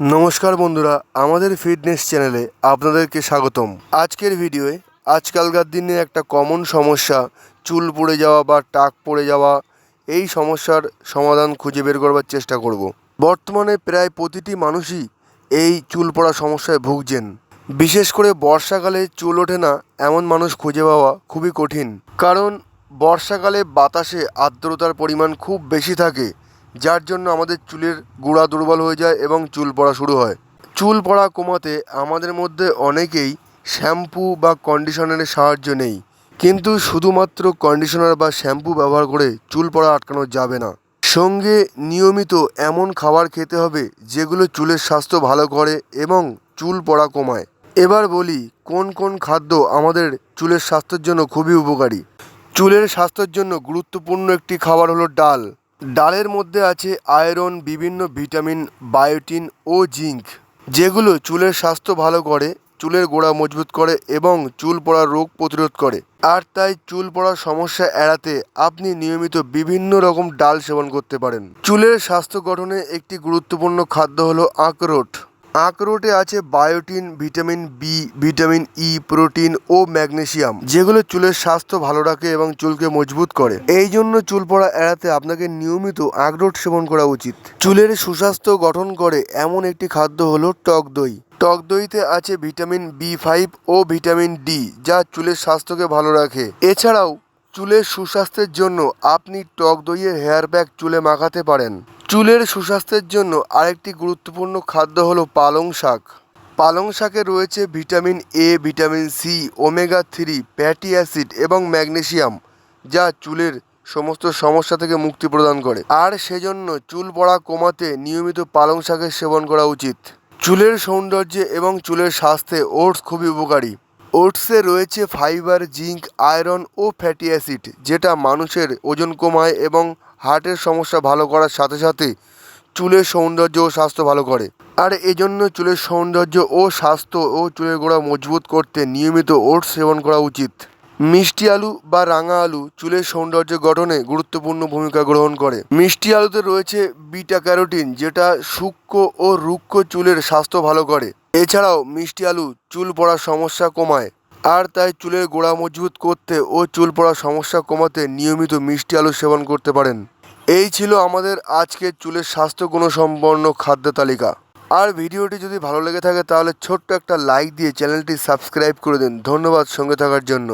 নমস্কার বন্ধুরা, আমাদের ফিটনেস চ্যানেলে আপনাদেরকে স্বাগতম। আজকের ভিডিওয়ে আজকালকার দিনে একটা কমন সমস্যা, চুল পড়ে যাওয়া বা টাক পড়ে যাওয়া, এই সমস্যার সমাধান খুঁজে বের করবার চেষ্টা করব। বর্তমানে প্রায় প্রতিটি মানুষই এই চুল পড়া সমস্যায় ভুগছেন। বিশেষ করে বর্ষাকালে চুল ওঠে না, এমন মানুষ খুঁজে পাওয়া খুবই কঠিন। কারণ, বর্ষাকালে বাতাসে আর্দ্রতার পরিমাণ খুব বেশি থাকে যার জন্য আমাদের চুলের গোড়া দুর্বল হয়ে যায় এবং চুল পড়া শুরু হয়। চুল পড়া কমাতে আমাদের মধ্যে অনেকেই শ্যাম্পু বা কন্ডিশনারের সাহায্য নেই। কিন্তু শুধুমাত্র কন্ডিশনার বা শ্যাম্পু ব্যবহার করে চুল পড়া আটকানো যাবে না। সঙ্গে নিয়মিত এমন খাবার খেতে হবে যেগুলো চুলের স্বাস্থ্য ভালো করে এবং চুল পড়া কমায়। এবার বলি, কোন কোন খাদ্য আমাদের চুলের স্বাস্থ্যের জন্য খুবই উপকারী? চুলের স্বাস্থ্যের জন্য গুরুত্বপূর্ণ একটি খাবার হলো ডাল। ডালের মধ্যে আছে আয়রন, বিভিন্ন ভিটামিন, বায়োটিন ও জিঙ্ক, যেগুলো চুলের স্বাস্থ্য ভালো করে, চুলের গোড়া মজবুত করে এবং চুল পড়ার রোগ প্রতিরোধ করে। আর তাই চুল পড়ার সমস্যা এড়াতে আপনি নিয়মিত বিভিন্ন রকম ডাল সেবন করতে পারেন। চুলের স্বাস্থ্য গঠনে একটি গুরুত্বপূর্ণ খাদ্য হলো আখরোট। আখরোটে আছে biotin, vitamin B vitamin E protein ও ম্যাগনেসিয়াম যেগুলো চুলের স্বাস্থ্য ভালো রাখে এবং চুলকে মজবুত করে। এই জন্য চুল পড়া এড়াতে আপনাকে নিয়মিত আখরোট সেবন করা উচিত। চুলের সুস্বাস্থ্য গঠন করে এমন একটি খাদ্য হলো টক দই। টক দইতে আছে ভিটামিন বি ফাইভ ও ভিটামিন ডি যা চুলের স্বাস্থ্যকে ভালো রাখে। এছাড়াও চুলের সুস্বাস্থ্যের জন্য আপনি টক দইয়ের হেয়ার ব্যাগ চুলে মাখাতে পারেন। চুলের সুস্বাস্থ্যের জন্য আরেকটি গুরুত্বপূর্ণ খাদ্য হলো পালং শাক। পালং শাকে রয়েছে vitamin A vitamin C omega three fatty acid এবং ম্যাগনেসিয়াম যা চুলের সমস্ত সমস্যা থেকে মুক্তি প্রদান করে। আর সেজন্য চুল পড়া কমাতে নিয়মিত পালং শাকের সেবন করা উচিত। চুলের সৌন্দর্যে এবং চুলের স্বাস্থ্যে ওটস খুবই উপকারী। ওটসে রয়েছে ফাইবার, জিঙ্ক, আয়রন ও ফ্যাটি অ্যাসিড, যেটা মানুষের ওজন কমায় এবং হার্টের সমস্যা ভালো করার সাথে সাথে চুলের সৌন্দর্য ও স্বাস্থ্য ভালো করে। আর এজন্য চুলের সৌন্দর্য ও স্বাস্থ্য ও চুলের গোড়া মজবুত করতে নিয়মিত ওটস সেবন করা উচিত। মিষ্টি আলু বা রাঙা আলু চুলের সৌন্দর্য গঠনে গুরুত্বপূর্ণ ভূমিকা গ্রহণ করে। মিষ্টি আলুতে রয়েছে বিটা ক্যারোটিন, যেটা সূক্ষ্ম ও রুক্ষ চুলের স্বাস্থ্য ভালো করে। এছাড়াও মিষ্টি আলু চুল পড়ার সমস্যা কমায়, আর তাই চুলের গোড়া মজবুত করতে ও চুল পড়ার সমস্যা কমাতে নিয়মিত মিষ্টি আলু সেবন করতে পারেন। এই ছিল আমাদের আজকের চুলের স্বাস্থ্য গুণসম্পন্ন খাদ্য তালিকা। আর ভিডিওটি যদি ভালো লেগে থাকে, তাহলে ছোট্ট একটা লাইক দিয়ে চ্যানেলটি সাবস্ক্রাইব করে দিন। ধন্যবাদ সঙ্গে থাকার জন্য।